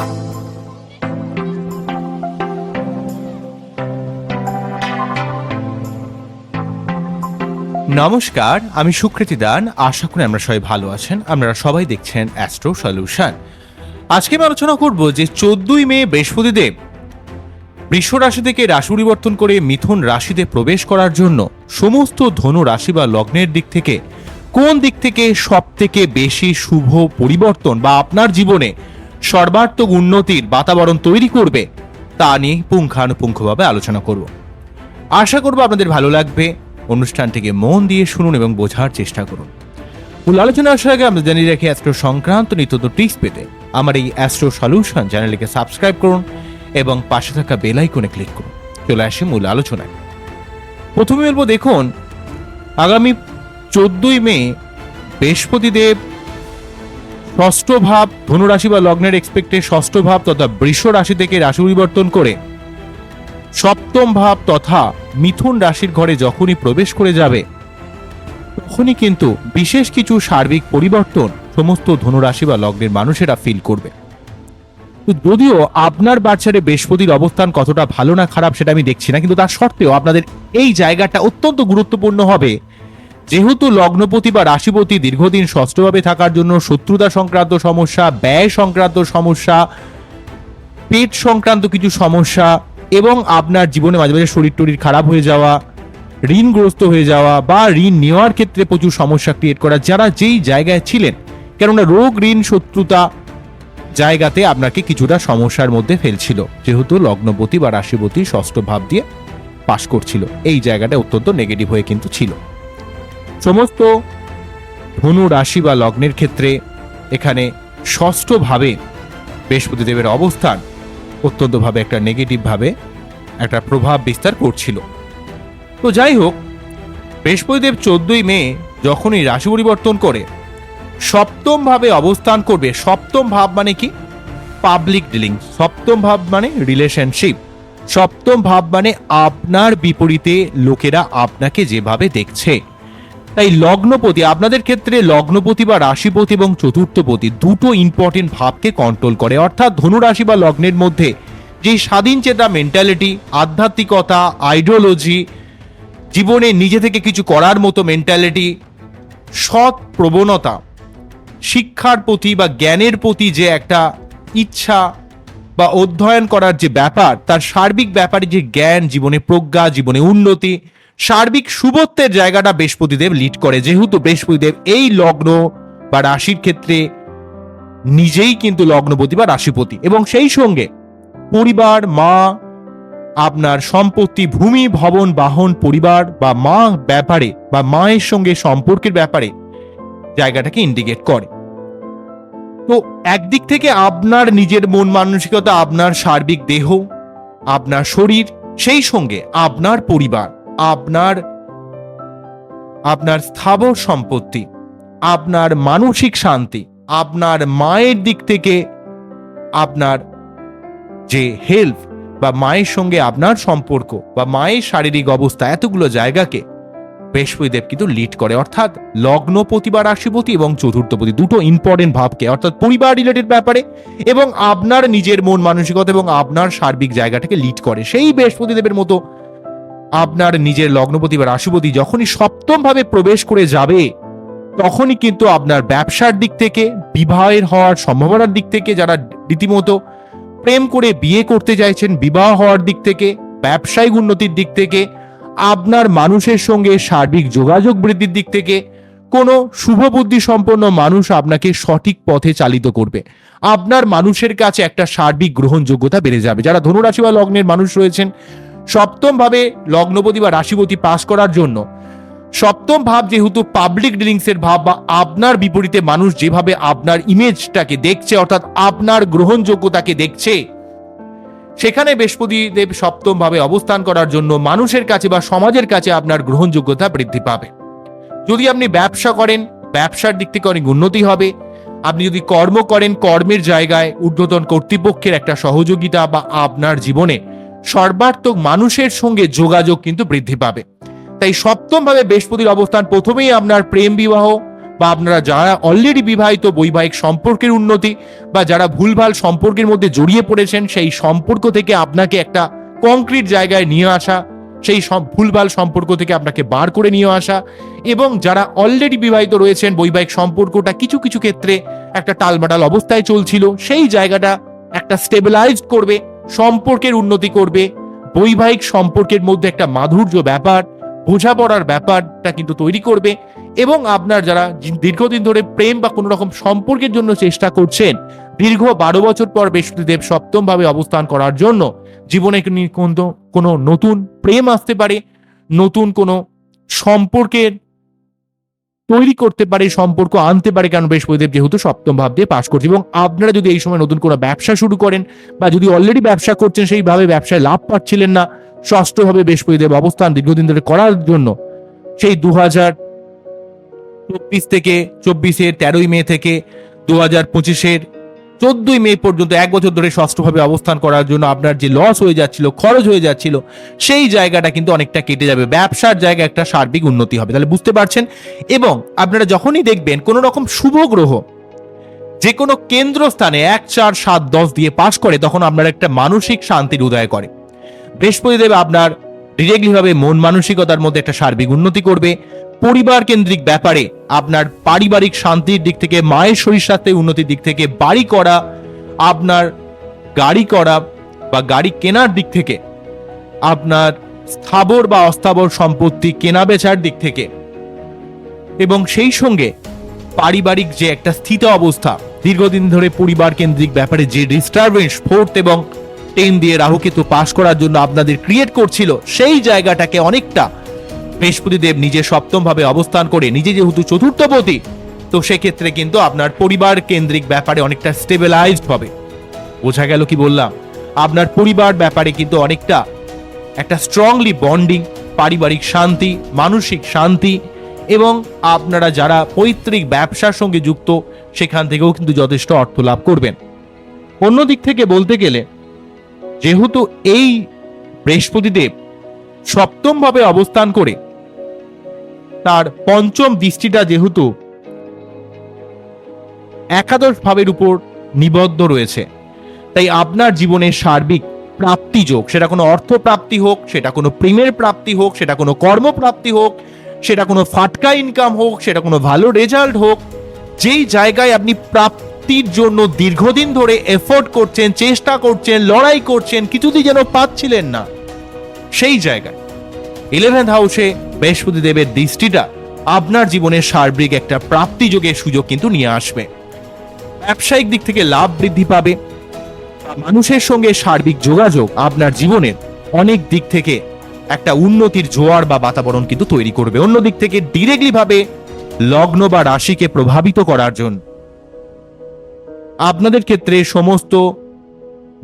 নমস্কার, আমি সুকৃতি দান। আশা করি আমরা সবাই ভালো আছেন। আপনারা সবাই দেখছেন অ্যাস্ট্রো সলিউশন আজকে আমি আলোচনা করব যে চোদ্দই মে, বৃহস্পতিদেব, বৃষ রাশি থেকে রাশি পরিবর্তন করে মিথুন রাশিতে প্রবেশ করার জন্য সমস্ত ধনু রাশি বা লগ্নের দিক থেকে কোন দিক থেকে সব থেকে বেশি শুভ পরিবর্তন বা আপনার জীবনে সর্বাত্মক উন্নতির বাতাবরণ তৈরি করবে, তা নিয়ে পুঙ্খানুপুঙ্খভাবে আলোচনা করব। আশা করব আপনাদের ভালো লাগবে। অনুষ্ঠানটিকে মন দিয়ে শুনুন এবং বোঝার চেষ্টা করুন। মূল আলোচনা আসার আগে আমরা জানিয়ে রাখি অ্যাস্ট্রো সংক্রান্ত নিত্য টিপস পেতে আমার এই অ্যাস্ট্রো সলিউশন চ্যানেলটিকে সাবস্ক্রাইব করুন এবং পাশে থাকা বেল আইকনে ক্লিক করুন। চলে আসি মূল আলোচনায়। প্রথমে বলব, দেখুন, আগামী চোদ্দই মে বৃহস্পতিদেব ষষ্ঠ ভাব ধনুরাশি বা লগ্নের এক্সপেক্টে ষষ্ঠ ভাব তথা বৃষ রাশি থেকে রাশি পরিবর্তন করে সপ্তম ভাব তথা মিথুন রাশির ঘরে যখনই প্রবেশ করে যাবে, তখনই কিন্তু বিশেষ কিছু সার্বিক পরিবর্তন সমস্ত ধনুরাশি বা লগ্নের মানুষেরা ফিল করবে। যদিও আপনার বাচ্চারে বৃহস্পতির অবস্থান কতটা ভালো না খারাপ সেটা আমি দেখছি না, কিন্তু তার সত্ত্বেও আপনাদের এই জায়গাটা অত্যন্ত গুরুত্বপূর্ণ হবে যেহেতু লগ্নপতি বা রাশিপতি দীর্ঘদিন ষষ্ঠভাবে থাকার জন্য শত্রুতা সংক্রান্ত সমস্যা, ব্যয় সংক্রান্ত সমস্যা, পেট সংক্রান্ত কিছু সমস্যা এবং আপনার জীবনে মাঝে মাঝে শরীর টরির খারাপ হয়ে যাওয়া, ঋণগ্রস্ত হয়ে যাওয়া বা ঋণ নেওয়ার ক্ষেত্রে প্রচুর সমস্যা ক্রিয়েট করা যারা যেই জায়গায় ছিলেন। কেননা রোগ, ঋণ, শত্রুতা জায়গাতে আপনাকে কিছুটা সমস্যার মধ্যে ফেলছিল। যেহেতু লগ্নপতি বা রাশিপতি ষষ্ঠ ভাব দিয়ে পাশ করছিল। এই জায়গাটা অত্যন্ত নেগেটিভ হয়ে কিন্তু ছিল। সমস্ত ধনু রাশি বা লগ্নের ক্ষেত্রে এখানে ষষ্ঠ ভাবে বৃহস্পতিদেবের অবস্থান অত্যন্তভাবে একটা নেগেটিভ ভাবে একটা প্রভাব বিস্তার করছিল। তো যাই হোক, বৃহস্পতিদেব চোদ্দই মে যখনই রাশি পরিবর্তন করে সপ্তম ভাবে অবস্থান করবে। সপ্তম ভাব মানে কি? পাবলিক ডিলিং সপ্তম ভাব মানে রিলেশনশিপ সপ্তম ভাব মানে আপনার বিপরীতে লোকেরা আপনাকে যেভাবে দেখছে। তাই লগ্নপতি, আপনাদের ক্ষেত্রে লগ্নপতি বা রাশিপতি এবং চতুর্থপতি দুটো ইম্পর্টেন্ট ভাবকে কন্ট্রোল করে। অর্থাৎ ধনুরাশি বা লগ্নের মধ্যে যে স্বাধীন চেতা মেন্টালিটি আধ্যাত্মিকতা আইডিওলজি জীবনে নিজে থেকে কিছু করার মতো মেন্টালিটি সৎ প্রবণতা, শিক্ষার প্রতি বা জ্ঞানের প্রতি যে একটা ইচ্ছা বা অধ্যয়ন করার যে ব্যাপার, তার সার্বিক ব্যাপারে যে জ্ঞান, জীবনে প্রজ্ঞা, জীবনে উন্নতি সার্বিক শুভত্বের জায়গাটা বৃহস্পতিদেব লিড করে। যেহেতু বৃহস্পতিদেব এই লগ্ন বা রাশির ক্ষেত্রে নিজেই কিন্তু লগ্নপতি বা রাশিপতি। এবং সেই সঙ্গে পরিবার, মা, আপনার সম্পত্তি, ভূমি, ভবন, বাহন, পরিবার বা মা ব্যাপারে বা মায়ের সঙ্গে সম্পর্কের ব্যাপারে জায়গাটাকে ইন্ডিকেট করে। তো একদিক থেকে আপনার নিজের মন মানসিকতা, আপনার সার্বিক দেহ, আপনার শরীর, সেই সঙ্গে আপনার পরিবার। আপনার আপনার স্থাবর সম্পত্তি, আপনার মানসিক শান্তি, আপনার মায়ের দিক থেকে আপনার যে হেলথ বা মায়ের সঙ্গে আপনার সম্পর্ক বা মায়ের শারীরিক অবস্থা এতগুলো জায়গাকে বৃহস্পতিদেব কিন্তু লিড করে। অর্থাৎ লগ্নপতি বা রাশিপতি এবং চতুর্থপতি দুটো ইম্পর্টেন্ট ভাবকে, অর্থাৎ পরিবার রিলেটেড ব্যাপারে এবং আপনার নিজের মন মানসিকতা এবং আপনার সার্বিক জায়গাটাকে লিড করে। সেই বৃহস্পতিদেবের মতো আপনার নিজের লগ্নপতি বা রাশিপতি যখনই সপ্তম ভাবে প্রবেশ করে যাবে, তখনই কিন্তু আপনার ব্যবসার দিক থেকে, বিবাহের হওয়ার সম্ভাবনার দিক থেকে যারা রীতিমতো প্রেম করে বিয়ে করতে চাইছেন, বিবাহ হওয়ার দিক থেকে, ব্যবসায়িক উন্নতির দিক থেকে, আপনার মানুষের সঙ্গে সার্বিক যোগাযোগ বৃদ্ধির দিক থেকে, কোনো শুভ বুদ্ধি সম্পন্ন মানুষ আপনাকে সঠিক পথে চালিত করবে। আপনার মানুষের কাছে একটা সার্বিক গ্রহণযোগ্যতা বেড়ে যাবে। যারা ধনুরাশি বা লগ্নের মানুষ রয়েছেন সপ্তম ভাবে লগ্নপতি বা রাশিপতি পাশ করার জন্য। সপ্তম ভাব যেহেতু পাবলিক ডিলিংস এর ভাব বা আপনার বিপরীতে মানুষ যেভাবে আপনার ইমেজটাকে দেখছে অর্থাৎ আপনার গ্রহণযোগ্যতাকে দেখছে, সেখানে বৃহস্পতি দেব সপ্তম ভাবে অবস্থান করার জন্য মানুষের কাছে বা সমাজের কাছে আপনার গ্রহণযোগ্যতা বৃদ্ধি পাবে। যদি আপনি ব্যবসা করেন, ব্যবসার দিক থেকে অনেক উন্নতি হবে। আপনি যদি কর্ম করেন, কর্মের জায়গায় ঊর্ধ্বতন কর্তৃপক্ষের একটা সহযোগিতা বা আপনার জীবনে সর্বাত্মক মানুষের সঙ্গে যোগাযোগ কিন্তু বৃদ্ধি পাবে। তাই সপ্তম ভাবে বৃহস্পতির অবস্থান প্রথমেই আপনার প্রেম বিবাহ বা আপনারা যারা অলরেডি বিবাহিত বৈবাহিক সম্পর্কের উন্নতি বা যারা ভুলভাল সম্পর্কের মধ্যে জড়িয়ে পড়েছেন, সেই সম্পর্ক থেকে আপনাকে একটা কংক্রিট জায়গায় নিয়ে আসা, সেই সব ভুলভাল সম্পর্ক থেকে আপনাকে বার করে নিয়ে আসা এবং যারা অলরেডি বিবাহিত রয়েছেন, বৈবাহিক সম্পর্কটা কিছু কিছু ক্ষেত্রে একটা টালমাটাল অবস্থায় চলছিল, সেই জায়গাটা একটা স্টেবিলাইজড করবে। সম্পর্কের উন্নতি করবে। বৈবাহিক সম্পর্কের মধ্যে একটা মাধুর্য ব্যাপার, বোঝাপড়ার ব্যাপারটা কিন্তু তৈরি করবে এবং আপনার যারা দীর্ঘদিন ধরে প্রেম বা কোনো রকম সম্পর্কের জন্য চেষ্টা করছেন, দীর্ঘ বারো বছর পর বৃহস্পতিদেব সপ্তম ভাবে অবস্থান করার জন্য জীবনে কোনো নতুন প্রেম আসতে পারে, নতুন কোনো সম্পর্কের তৈরি করতে পারে, সম্পর্ক আনতে পারে কারণ বৃহস্পতিদেব? যেহেতু সপ্তম ভাব দিয়ে পাশ করছে। এবং আপনারা যদি এই সময় নতুন কোনো ব্যবসা শুরু করেন বা যদি অলরেডি ব্যবসা করছেন, সেইভাবে ব্যবসায় লাভ পাচ্ছিলেন না, ষষ্ঠভাবে বৃহস্পতিদেব অবস্থান দীর্ঘদিন ধরে করার জন্য, সেই দু হাজার চব্বিশ থেকে চব্বিশের তেরোই মে থেকে দু হাজার পঁচিশের চোদ্দই মে পর্যন্ত এক বছর ধরে ষষ্ঠভাবে অবস্থান করার জন্য আপনার যে লস হয়ে যাচ্ছিল, খরচ হয়ে যাচ্ছিল, সেই জায়গাটা কিন্তু অনেকটা কেটে যাবে। ব্যবসার জায়গা একটা সার্বিক উন্নতি হবে। তাহলে বুঝতে পারছেন? এবং আপনারা যখনই দেখবেন কোনো রকম শুভ গ্রহ যে কোনো কেন্দ্রস্থানে এক, চার, সাত, দশ দিয়ে পাশ করে, তখন আপনার একটা মানসিক শান্তির উদয় করে। বৃহস্পতিদেব আপনার ডিরেক্টলি ভাবে মন মানসিকতার মধ্যে একটা সার্বিক উন্নতি করবে। পরিবার কেন্দ্রিক ব্যাপারে আপনার পারিবারিক শান্তির দিক থেকে, মায়ের শরীর স্বাস্থ্যের উন্নতির দিক থেকে, বাড়ি করা, আপনার গাড়ি করা বা গাড়ি কেনার দিক থেকে, আপনার স্থাবর বা অস্থাবর সম্পত্তি কেনা বেচার দিক থেকে এবং সেই সঙ্গে পারিবারিক যে একটা স্থিত অবস্থা, দীর্ঘদিন ধরে পরিবার কেন্দ্রিক ব্যাপারে যে ডিস্টারবেন্স ফোর্থ এবং টেন দিয়ে রাহুকেতু পাশ করার জন্য আপনাদের ক্রিয়েট করছিল, সেই জায়গাটাকে অনেকটা বৃহস্পতিদেব নিজে সপ্তম ভাবে অবস্থান করে নিজে যেহেতু চতুর্থপতি তো সেক্ষেত্রে কিন্তু আপনার পরিবার কেন্দ্রিক ব্যাপারে অনেকটা স্টেবিলাইজড হবে। বোঝা গেল কি বললাম? আপনার পরিবার ব্যাপারে কিন্তু অনেকটা একটা স্ট্রংলি বন্ডিং পারিবারিক শান্তি, মানসিক শান্তি এবং আপনারা যারা পৈতৃক ব্যবসার সঙ্গে যুক্ত, সেখান থেকেও কিন্তু যথেষ্ট অর্থ লাভ করবেন। অন্য দিক থেকে বলতে গেলে, যেহেতু এই বৃহস্পতিদেব সপ্তমভাবে অবস্থান করে তার পঞ্চম দৃষ্টিটা যেহেতু একাদশ ভাবের উপর নিবদ্ধ রয়েছে, তাই আপনার জীবনের সার্বিক প্রাপ্তি যোগ, সেটা কোনো অর্থ প্রাপ্তি হোক, সেটা কোনো প্রেমের প্রাপ্তি হোক, সেটা কোনো কর্মপ্রাপ্তি হোক, সেটা কোনো ফাটকা ইনকাম হোক, সেটা কোনো ভালো রেজাল্ট হোক, যেই জায়গায় আপনি প্রাপ্তির জন্য দীর্ঘদিন ধরে এফোর্ট করছেন, চেষ্টা করছেন, লড়াই করছেন, কিছুতেই যেন পাচ্ছিলেন না, সেই জায়গায়। ইলেভেন্থ হাউসে বৃহস্পতি দেবের দৃষ্টিটা আপনার জীবনের সার্বিক একটা প্রাপ্তি যোগের সুযোগ কিন্তু নিয়ে আসবে। ব্যবসায়িক দিক থেকে লাভ বৃদ্ধি পাবে। মানুষের সঙ্গে সার্বিক যোগাযোগ আপনার জীবনের অনেক দিক থেকে একটা উন্নতির জোয়ার বা বাতাবরণ কিন্তু তৈরি করবে। অন্য দিক থেকে ডিরেক্টলি ভাবে লগ্ন বা রাশিকে প্রভাবিত করার জন্য। আপনাদের ক্ষেত্রে সমস্ত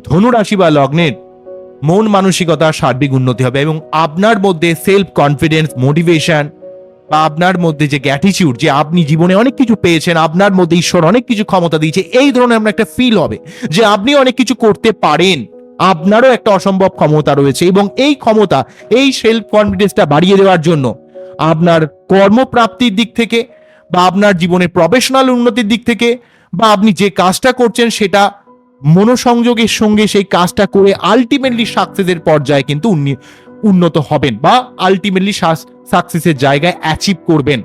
ধনুরাশি বা লগ্নের মন মানসিকতা সার্বিক উন্নতি হবে এবং আপনার মধ্যে সেলফ কনফিডেন্স মোটিভেশন বা আপনার মধ্যে যে গ্যাটিচিউড যে আপনি জীবনে অনেক কিছু পেয়েছেন, আপনার মধ্যে ঈশ্বর অনেক কিছু ক্ষমতা দিয়েছে, এই ধরনের আপনার একটা ফিল হবে যে আপনি অনেক কিছু করতে পারেন। আপনারও একটা অসম্ভব ক্ষমতা রয়েছে এবং এই ক্ষমতা, এই সেলফ কনফিডেন্সটা বাড়িয়ে দেওয়ার জন্য আপনার কর্মপ্রাপ্তির দিক থেকে বা আপনার জীবনে প্রফেশনাল উন্নতির দিক থেকে বা আপনি যে কাজটা করছেন সেটা মনোসংযোগের সঙ্গে সেই কাজটা করে আলটিমেটলি সাকসেসের পর্যায়ে কিন্তু উন্নি- উন্নত হবেন বা আলটিমেটলি সাকসেসের জায়গায় অ্যাচিভ করবেন।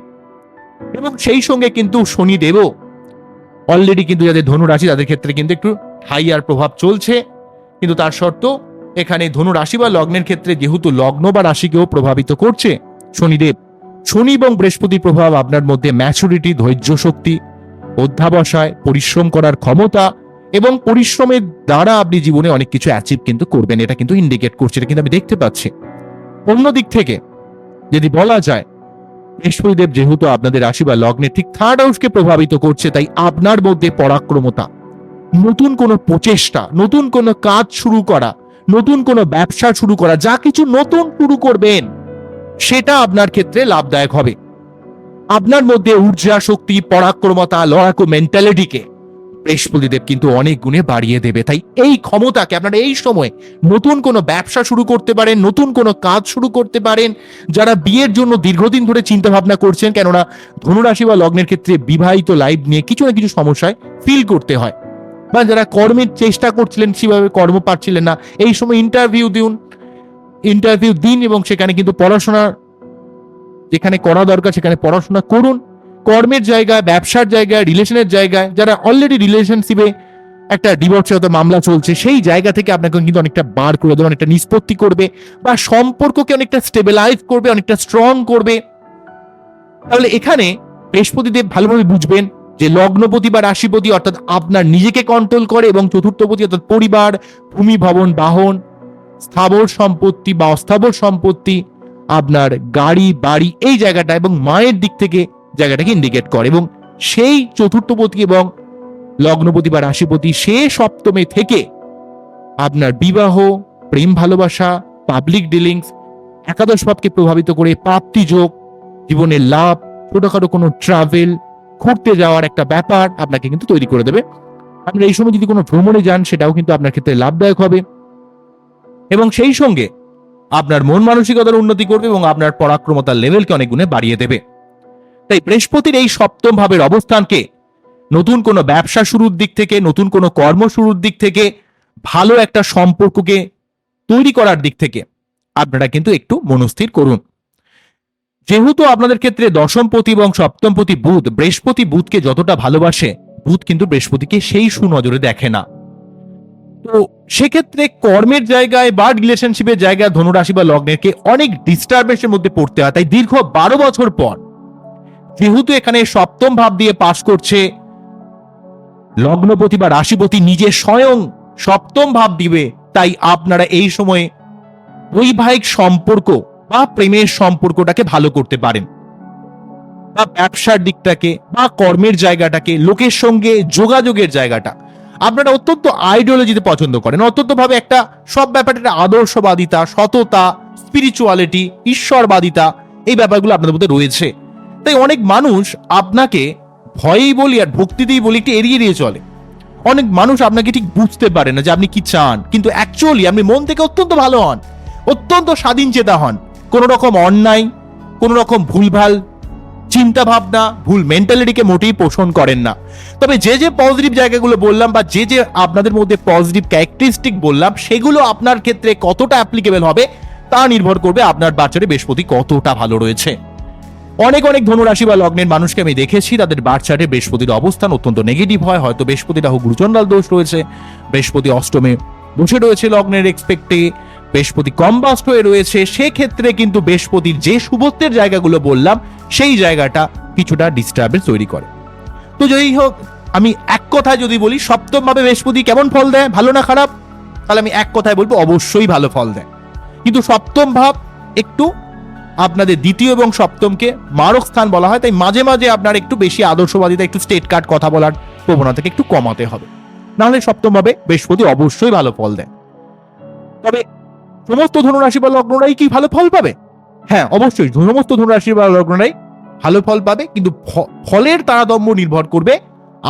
এবং সেই সঙ্গে কিন্তু শনিদেবও অলরেডি কিন্তু যাদের ধনু রাশি তাদের ক্ষেত্রে কিন্তু একটু হাইয়ার প্রভাব চলছে। কিন্তু তার শর্ত, এখানে ধনু রাশি বা লগ্নের ক্ষেত্রে যেহেতু লগ্ন বা রাশিকেও প্রভাবিত করছে, শনিদেব, শনি এবং বৃহস্পতির প্রভাব আপনার মধ্যে ম্যাচুরিটি ধৈর্য শক্তি, অধ্যাবসায়, পরিশ্রম করার ক্ষমতা এবং পরিশ্রমের দ্বারা আপনি জীবনে অনেক কিছু অ্যাচিভ কিন্তু করবেন, এটা কিন্তু ইন্ডিকেট করছে, এটা কিন্তু আমি দেখতে পাচ্ছি। অন্য দিক থেকে যদি বলা যায়, বৃহস্পতিদেব যেহেতু আপনাদের রাশি বা লগ্নে, ঠিক থার্ড হাউসকে প্রভাবিত করছে, তাই আপনার মধ্যে পরাক্রমতা, নতুন কোনো প্রচেষ্টা, নতুন কোনো কাজ শুরু করা, নতুন কোনো ব্যবসা শুরু করা, যা কিছু নতুন শুরু করবেন, সেটা আপনার ক্ষেত্রে লাভদায়ক হবে। আপনার মধ্যে ঊর্জা, শক্তি, পরাক্রমতা, লড়াকু মেন্টালিটিকে বৃহস্পতিদেব কিন্তু অনেক গুণে বাড়িয়ে দেবে। তাই এই ক্ষমতাকে আপনারা এই সময় নতুন কোনো ব্যবসা শুরু করতে পারেন, নতুন কোনো কাজ শুরু করতে পারেন, যারা বিয়ের জন্য দীর্ঘদিন ধরে চিন্তা ভাবনা করছেন, কেননা ধনুরাশি বা লগ্নের ক্ষেত্রে বিবাহিত লাইফ নিয়ে কিছু না কিছু সমস্যায় ফিল করতে হয়। বা যারা কর্মের চেষ্টা করছিলেন, সেভাবে কর্ম পাচ্ছিলেন না, এই সময় ইন্টারভিউ দিন ইন্টারভিউ দিন এবং সেখানে কিন্তু পড়াশোনা, যেখানে করা দরকার সেখানে পড়াশোনা করুন। কর্মের জায়গায় ব্যবসার জায়গায় রিলেশনের জায়গায় যারা অলরেডি রিলেশনশিপে একটা ডিভোর্সের মামলা চলছে, সেই জায়গা থেকে আপনাকে কিন্তু অনেকটা বার করে দেবে, অনেকটা নিষ্পত্তি করবে বা সম্পর্ককে অনেকটা স্টেবিলাইজ করবে, অনেকটা স্ট্রং করবে। তাহলে এখানে বৃহস্পতিদেব ভালোভাবে বুঝবেন যে লগ্নপতি বা রাশিপতি অর্থাৎ আপনার নিজেকে কন্ট্রোল করে এবং চতুর্থপতি অর্থাৎ পরিবার, ভূমি, ভবন, বাহন, স্থাবর সম্পত্তি বা অস্থাবর সম্পত্তি, আপনার গাড়ি, বাড়ি, এই জায়গাটা এবং মায়ের দিক থেকে জায়গাটাকে ইন্ডিকেট করে এবং সেই চতুর্থপতি এবং লগ্নপতি বা রাশিপতি সে সপ্তমে থেকে আপনার বিবাহ, প্রেম ভালোবাসা পাবলিক ডিলিংস একাদশ ভাবকে প্রভাবিত করে প্রাপ্তি যোগ জীবনের লাভ, ছোটখাটো কোনো ট্রাভেল ঘুরতে যাওয়ার একটা ব্যাপার আপনাকে কিন্তু তৈরি করে দেবে। আপনার এই সময় যদি কোনো ভ্রমণে যান, সেটাও কিন্তু আপনার ক্ষেত্রে লাভদায়ক হবে। এবং সেই সঙ্গে আপনার মন মানসিকতার উন্নতি করবে এবং আপনার পরাক্রমতার লেভেলকে অনেক গুণে বাড়িয়ে দেবে। তাই বৃহস্পতির এই সপ্তম ভাবের অবস্থানকে, নতুন কোনো ব্যবসা শুরুর দিক থেকে, নতুন কোনো কর্ম শুরুর দিক থেকে, ভালো একটা সম্পর্ককে তৈরি করার দিক থেকে আপনারা কিন্তু একটু মনস্থির করুন। যেহেতু আপনাদের ক্ষেত্রে দশমপতি এবং সপ্তমপতি বুধ, বৃহস্পতি বুধকে যতটা ভালোবাসে, বুধ কিন্তু বৃহস্পতিকে সেই সুনজরে দেখে না। তো সেক্ষেত্রে কর্মের জায়গায় বা রিলেশনশিপের জায়গায় ধনুরাশি বা লগ্নেরকে অনেক ডিস্টারবেন্সের মধ্যে পড়তে হয়। তাই দীর্ঘ বারো বছর পর যেহেতু এখানে সপ্তম ভাব দিয়ে পাশ করছে, লগ্নপতি বা রাশিপতি নিজে স্বয়ং সপ্তম ভাব দিবে, তাই আপনারা এই সময়ে বৈবাহিক সম্পর্ক বা প্রেমের সম্পর্কটাকে ভালো করতে পারেন। বা ব্যবসার দিকটাকে বা কর্মের জায়গাটাকে, লোকের সঙ্গে যোগাযোগের জায়গাটা। আপনারা অত্যন্ত আইডিওলজিতে পছন্দ করেন। অত্যন্ত ভাবে একটা সব ব্যাপারে একটা আদর্শবাদিতা, সততা স্পিরিচুয়ালিটি ঈশ্বরবাদিতা, এই ব্যাপারগুলো আপনাদের মধ্যে রয়েছে। তাই অনেক মানুষ আপনাকে ভয়েই বলি আর ভক্তিতেই বলি একটু এড়িয়ে দিয়ে চলে। অনেক মানুষ আপনাকে ঠিক বুঝতে পারে না যে আপনি কি চান। কিন্তু অ্যাকচুয়ালি আপনি মন থেকে অত্যন্ত ভালো হন, অত্যন্ত স্বাধীন চেতা হন। কোনো রকম অন্যায়, কোনো রকম ভুলভাল চিন্তা ভাবনা ভুল মেন্টালিটিকে মোটেই পোষণ করেন না। তবে যে যে পজিটিভ জায়গাগুলো বললাম বা যে যে আপনাদের মধ্যে পজিটিভ ক্যারেক্টারিস্টিক বললাম, সেগুলো আপনার ক্ষেত্রে কতটা অ্যাপ্লিকেবল হবে, তা নির্ভর করবে আপনার বাচ্চারে বৃহস্পতি কতটা ভালো রয়েছে। অনেক অনেক ধনুরাশি বা লগ্নের মানুষকে আমি দেখেছি, তাদের বাচ্চাটে বৃহস্পতির অবস্থান অত্যন্ত নেগেটিভ হয়, হয়তো বৃহস্পতি রাহু গুরুচন্ডাল দোষ রয়েছে, বৃহস্পতি অষ্টমে বসে রয়েছে লগ্নের এক্সপেক্টে বৃহস্পতি কম্বাস্ট হয়ে রয়েছে, সেক্ষেত্রে কিন্তু বৃহস্পতির যে শুভত্বের জায়গাগুলো বললাম, সেই জায়গাটা কিছুটা ডিস্টার্বেন্স তৈরি করে। তো যদি হোক, আমি এক কথায় যদি বলি সপ্তম ভাবে বৃহস্পতি কেমন ফল দেয়, ভালো না খারাপ? তাহলে আমি এক কথায় বলব, অবশ্যই ভালো ফল দেয়। কিন্তু সপ্তম ভাব একটু আপনাদের দ্বিতীয় এবং সপ্তমকে মারক স্থান বলা হয়, তাই মাঝে মাঝে আপনার একটু বেশি আদর্শবাদিতা একটু স্টেট কার্ড কথা বলার প্রবণতাকে একটু কমাতে হবে। নাহলে সপ্তম ভাবে বৃহস্পতি অবশ্যই ভালো ফল দেয়। তবে সমস্ত ধনুরাশি বা লগ্নরাই কি ভালো ফল পাবে? হ্যাঁ অবশ্যই সমস্ত ধনুরাশি বা লগ্নরাই ভালো ফল পাবে, কিন্তু ফলের তারতম্য নির্ভর করবে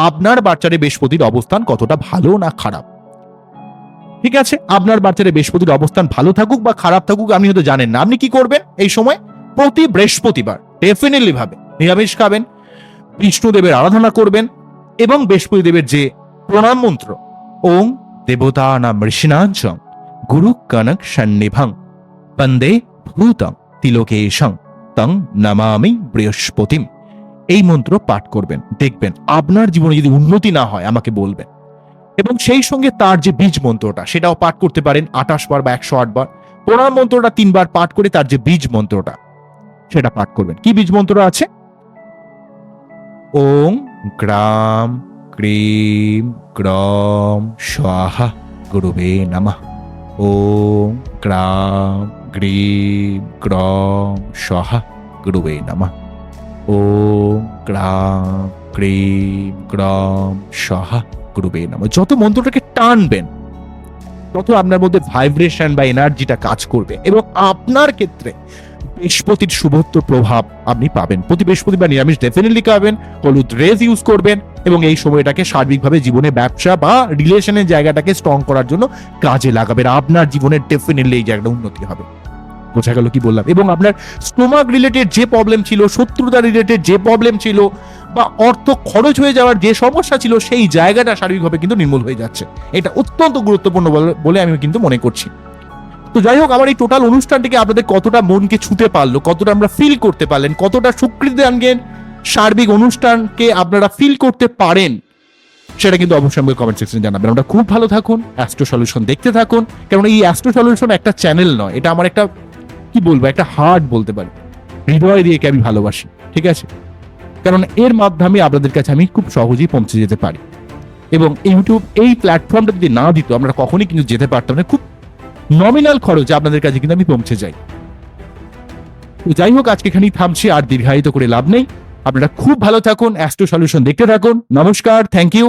আপনার বাচ্চারে বৃহস্পতির অবস্থান কতটা ভালো না খারাপ। ঠিক আছে? আপনার বাচ্চারে বৃহস্পতির অবস্থান ভালো থাকুক বা খারাপ থাকুক, আপনি হয়তো জানেন না। আপনি কি করবেন? এই সময় প্রতি বৃহস্পতিবার ডেফিনেটলি ভাবে নিরামিষ খাবেন, বিষ্ণুদেবের আরাধনা করবেন এবং বৃহস্পতি দেবের যে প্রণাম মন্ত্র, ওং দেবতা নাম ঋষিনাঞ্চং গুরু কনক সন্নিভং বন্দে ভূতং তিলোকেশং তং নমামি বৃহস্পতিম। এই মন্ত্র পাঠ করবেন, দেখবেন। আপনার জীবনে যদি উন্নতি না হয়, আমাকে বলবেন। এবং সেই সঙ্গে তার যে বীজ মন্ত্রটা, সেটাও পাঠ করতে পারেন আঠাশ বার বা একশো আট বার। প্রণাম মন্ত্রটা তিনবার পাঠ করে তার যে বীজ মন্ত্রটা, সেটা পাঠ করবেন। কি বীজ মন্ত্র আছে? ওং গ্রাম ক্রিম গ্রম স্বাহা গুরুবে নামা। ওং গ্রাম গ্রিম গ্রম স্বাহা গুরুবে নমঃ। ওং গ্রাম ক্রিম গ্রম স্বাহা গুরুবে নমঃ যত মন্ত্রটাকে টানবেন, তত আপনার মধ্যে ভাইব্রেশন বা এনার্জিটা কাজ করবে এবং আপনার ক্ষেত্রে বৃহস্পতির শুভত্ব প্রভাব আপনি পাবেন। প্রতি বৃহস্পতি বা নিরামিষ ডেফিনেটলি খাবেন, হলুদ রেজ ইউজ করবেন এবং এই সময়টাকে সার্বিকভাবে জীবনে ব্যবসা বা রিলেশনের জায়গাটাকে স্ট্রং করার জন্য কাজে লাগাবেন। আপনার জীবনের ডেফিনেটলি এই জায়গাটা উন্নতি হবে। বোঝা গেল কি বললাম? এবং আপনার স্টোমাক রিলেটেড যে প্রবলেম ছিল শত্রুতা রিলেটেড যে প্রবলেম ছিল বা অর্থ খরচ হয়ে যাওয়ার যে সমস্যা ছিল, সেই জায়গাটা শারীরিকভাবে কিন্তু নির্মূল হয়ে যাচ্ছে। এটা অত্যন্ত গুরুত্বপূর্ণ বলে- আমি কিন্তু মনে করছি। তো যাই হোক, আমার এই টোটাল অনুষ্ঠানটিকে আপনাদের কতটা মনকে ছুতে পারল, কতটা আমরা ফিল করতে পারলেন, কতটা আনবেন সার্বিক অনুষ্ঠানকে আপনারা ফিল করতে পারেন, সেটা কিন্তু অবশ্যই আমাকে কমেন্ট সেকশনে জানাবেন। আমরা খুব ভালো থাকুন অ্যাস্ট্রো সলিউশন দেখতে থাকুন কারণ এই অ্যাস্ট্রো সলিউশন একটা চ্যানেল নয়, এটা আমার একটা, কি বলব, একটা হার্ট বলতে পারি। হৃদয় দিয়ে আমি ভালোবাসি, ঠিক আছে? কারণ এর মাধ্যমে আপনাদের কাছে আমি খুব সহজেই পৌঁছে যেতে পারি। এবং ইউটিউব এই প্ল্যাটফর্মটা যদি না দিত, আমরা কখনই কিন্তু যেতে পারতাম না। খুব নমিনাল খরচে আপনাদের কাছে কিন্তু আমি পৌঁছে যাই। যাই হোক, আজকে এখানেই থামছি, আর দীর্ঘায়িত করে লাভ নেই। আপনারা খুব ভালো থাকুন অ্যাস্ট্রো সলিউশন দেখতে থাকুন। নমস্কার থ্যাংক ইউ